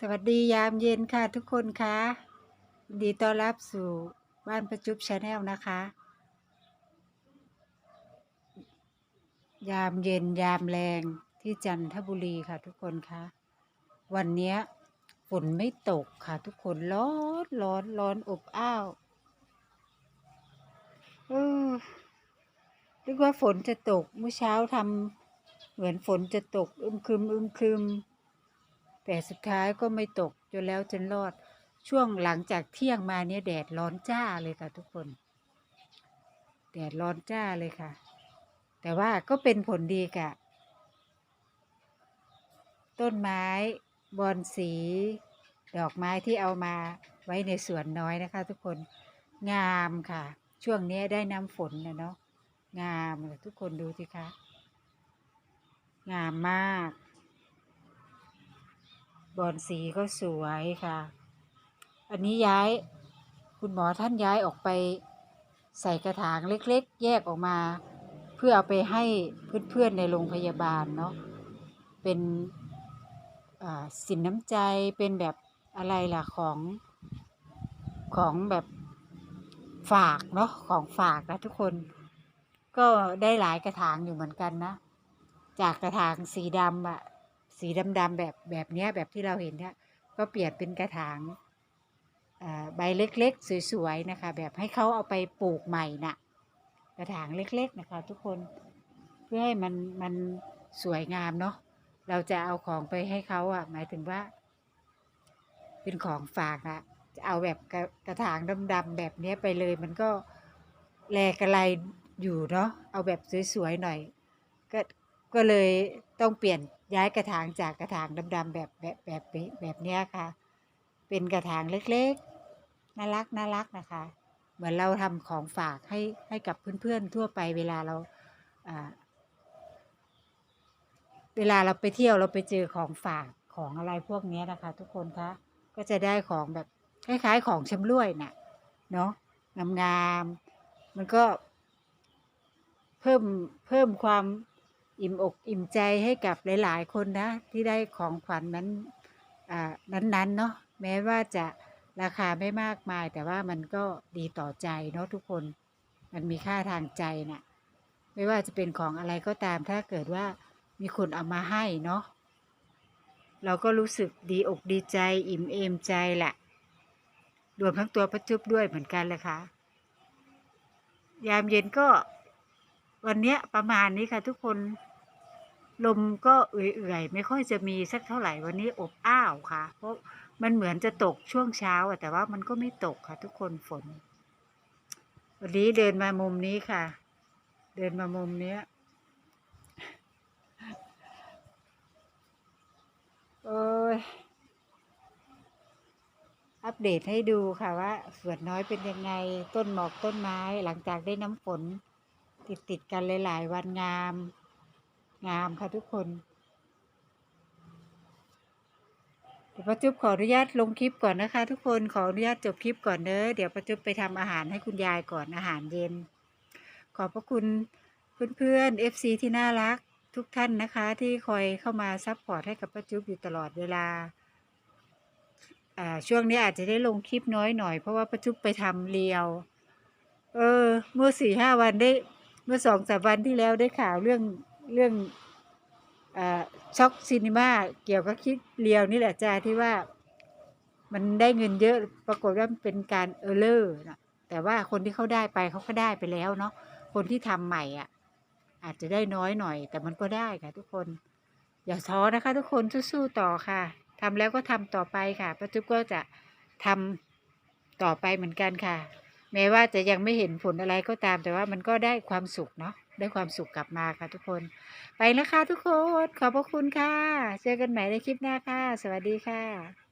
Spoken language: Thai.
สวัสดียามเย็นค่ะทุกคนคะดีต้อนรับสู่บ้านประจุบชาแนลนะคะ ยามเย็นยามแรงที่จันทบุรีค่ะทุกคนคะวันนี้ฝนไม่ตกค่ะทุกคนร้อนร้อนร้อนอบอ้าวเออนึกว่าฝนจะตกเมื่อเช้าทำเหมือนฝนจะตกอึมครึมอึมครึม แต่สุดท้ายก็ไม่ตกจนแล้วจนรอดช่วงหลังจากเที่ยงมาเนี่ยแดดร้อนจ้าเลยค่ะทุกคน แดดร้อนจ้าเลยค่ะ แต่ว่าก็เป็นผลดีค่ะ ต้นไม้บอนสี ดอกไม้ที่เอามาไว้ในสวนน้อยนะคะ ทุกคนงามค่ะ ช่วงนี้ได้น้ำฝนนะเนาะงามเลยทุกคนดูสิคะ งามมาก บอนสีก็สวยค่ะ อันนี้ย้าย คุณหมอท่านย้ายออกไปใส่กระถางเล็กๆ แยกออกมา เพื่อเอาไปให้เพื่อนๆในโรงพยาบาลเนาะ เป็นสินน้ำใจ เป็นแบบอะไรล่ะของของแบบฝากเนาะของฝากนะทุกคน ก็ได้หลายกระถางอยู่เหมือนกันนะ จากกระถางสีดำอะ สีดำๆแบบแบบนี้แบบที่เราเห็นเนี่ยก็เปลี่ยนเป็นกระถางใบเล็กๆ สวยๆนะคะ แบบให้เขาเอาไปปลูกใหม่น่ะกระถางเล็กๆนะคะทุกคนเพื่อให้มันมันสวยงามเนาะเราจะเอาของไปให้เขาอะหมายถึงว่า เป็นของฝากนะจะเอาแบบกระกระถางดำๆแบบนี้ไปเลย มันก็แลกระไรอยู่เนาะเอาแบบสวยๆหน่อย ก็ก็เลยต้องเปลี่ยน ย้ายกระถางจากกระถางดำๆแบบแบบแบบแบบแบบเนี้ยค่ะ เป็นกระถางเล็กๆ น่ารักน่ารักนะคะ เหมือนเราทำของฝากให้ให้กับเพื่อนๆทั่วไปเวลาเราอ่าเวลาเราไปเที่ยวเราไปเจอของฝากของอะไรพวกนี้นะคะ ทุกคนคะก็จะได้ของแบบคล้ายๆของชำร่วยน่ะเนาะงามๆมันก็เพิ่มเพิ่มความ อิ่มอกอิ่มใจให้กับหลาย ๆ คนนะ ที่ได้ของขวัญนั้นนั้นๆเนาะแม้ว่าจะราคาไม่มากมาย แต่ว่ามันก็ดีต่อใจเนาะทุกคนมันมีค่าทางใจน่ะไม่ว่าจะเป็นของอะไรก็ตาม ถ้าเกิดว่ามีคนเอามาให้เนาะเราก็รู้สึกดีอกดีใจ อิ่มเอมใจแหละรวมทั้งตัวประจุบด้วยเหมือนกันเลยค่ะ ยามเย็นก็ วันเนี้ยประมาณนี้ค่ะทุกคน ลมก็เอื่อยๆ ไม่ค่อยจะมีสักเท่าไหร่วันนี้อบอ้าวค่ะ เพราะมันเหมือนจะตกช่วงเช้าอะแต่ว่ามันก็ไม่ตกค่ะ ทุกคนฝน วันนี้เดินมามุมนี้ค่ะ เดินมามุมเนี้ยโอ้ยอัปเดตให้ดูค่ะว่าสวนน้อยเป็นยังไงต้นหมอกต้นไม้หลังจากได้น้ำฝน ติดติดกันหลาย ๆ วันงาม งามค่ะทุกคน เดี๋ยวป้าจุ๊บขออนุญาตลงคลิปก่อนนะคะ ทุกคนขออนุญาตจบคลิปก่อนเนอะเดี๋ยวป้าจุ๊บไปทำอาหารให้คุณยายก่อนอาหารเย็น ขอบพระคุณเพื่อนๆ FC ที่น่ารักทุกท่านนะคะที่คอยเข้ามาซัพพอร์ตให้กับป้าจุ๊บอยู่ตลอดเวลาช่วงนี้อาจจะได้ลงคลิปน้อยหน่อยเพราะว่าป้าจุ๊บไปทำเรียว เออ เมื่อสี่ห้าวันได้ เมื่อสองสามวันที่แล้วได้ข่าวเรื่องเรื่องอช็อกซินิมาเกี่ยวกับคลิปเรียวนี่แหละจ้าที่ว่ามันได้เงินเยอะปรากฏว่าเป็นการเออเลอร์นะแต่ว่าคนที่เขาได้ไปเขาก็ได้ไปแล้วเนาะคนที่ทำใหม่อะ อาจจะได้น้อยหน่อย แต่มันก็ได้ค่ะ ทุกคน อย่าท้อนะคะ ทุกคนสู้ๆต่อค่ะทำแล้วก็ทำต่อไปค่ะป้าจุ๊บก็จะทำต่อไปเหมือนกันค่ะ แม้ว่าจะยังไม่เห็นผลอะไรก็ตาม แต่ว่ามันก็ได้ความสุขเนาะได้ความสุขกลับมาค่ะทุกคน ไปแล้วค่ะทุกคน ขอบพระคุณค่ะ เจอกันใหม่ในคลิปหน้าค่ะ สวัสดีค่ะ